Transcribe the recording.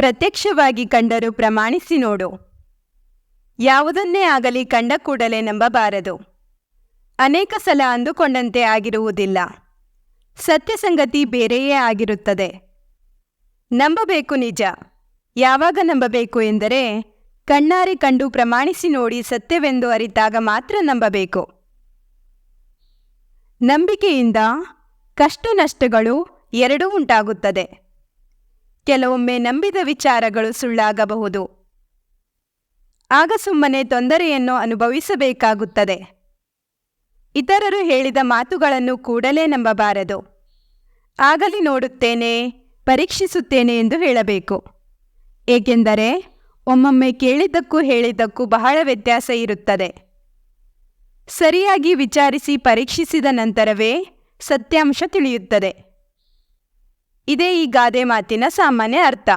ಪ್ರತ್ಯಕ್ಷವಾಗಿ ಕಂಡರೂ ಪ್ರಮಾಣಿಸಿ ನೋಡು. ಯಾವುದನ್ನೇ ಆಗಲಿ ಕಂಡ ಕೂಡಲೇ ನಂಬಬಾರದು. ಅನೇಕ ಸಲ ಅಂದುಕೊಂಡಂತೆ ಆಗಿರುವುದಿಲ್ಲ. ಸತ್ಯ ಸಂಗತಿ ಬೇರೆಯೇ ಆಗಿರುತ್ತದೆ. ನಂಬಬೇಕು ನಿಜ. ಯಾವಾಗ ನಂಬಬೇಕು ಎಂದರೆ, ಕಣ್ಣಾರೆ ಕಂಡು ಪ್ರಮಾಣಿಸಿ ನೋಡಿ ಸತ್ಯವೆಂದು ಅರಿತಾಗ ಮಾತ್ರ ನಂಬಬೇಕು. ನಂಬಿಕೆಯಿಂದ ಕಷ್ಟ ನಷ್ಟಗಳು ಎರಡೂ ಉಂಟಾಗುತ್ತದೆ. ಕೆಲವೊಮ್ಮೆ ನಂಬಿದ ವಿಚಾರಗಳು ಸುಳ್ಳಾಗಬಹುದು. ಆಗ ಸುಮ್ಮನೆ ತೊಂದರೆಯನ್ನು ಅನುಭವಿಸಬೇಕಾಗುತ್ತದೆ. ಇತರರು ಹೇಳಿದ ಮಾತುಗಳನ್ನು ಕೂಡಲೇ ನಂಬಬಾರದು. ಆಗಲಿ ನೋಡುತ್ತೇನೆ, ಪರೀಕ್ಷಿಸುತ್ತೇನೆ ಎಂದು ಹೇಳಬೇಕು. ಏಕೆಂದರೆ, ಒಮ್ಮೊಮ್ಮೆ ಕೇಳಿದ್ದಕ್ಕೂ ಹೇಳಿದ್ದಕ್ಕೂ ಬಹಳ ವ್ಯತ್ಯಾಸ ಇರುತ್ತದೆ. ಸರಿಯಾಗಿ ವಿಚಾರಿಸಿ ಪರೀಕ್ಷಿಸಿದ ನಂತರವೇ ಸತ್ಯಾಂಶ ತಿಳಿಯುತ್ತದೆ. ಇದೇ ಈ ಗಾದೆ ಮಾತಿನ ಸಾಮಾನ್ಯ ಅರ್ಥ.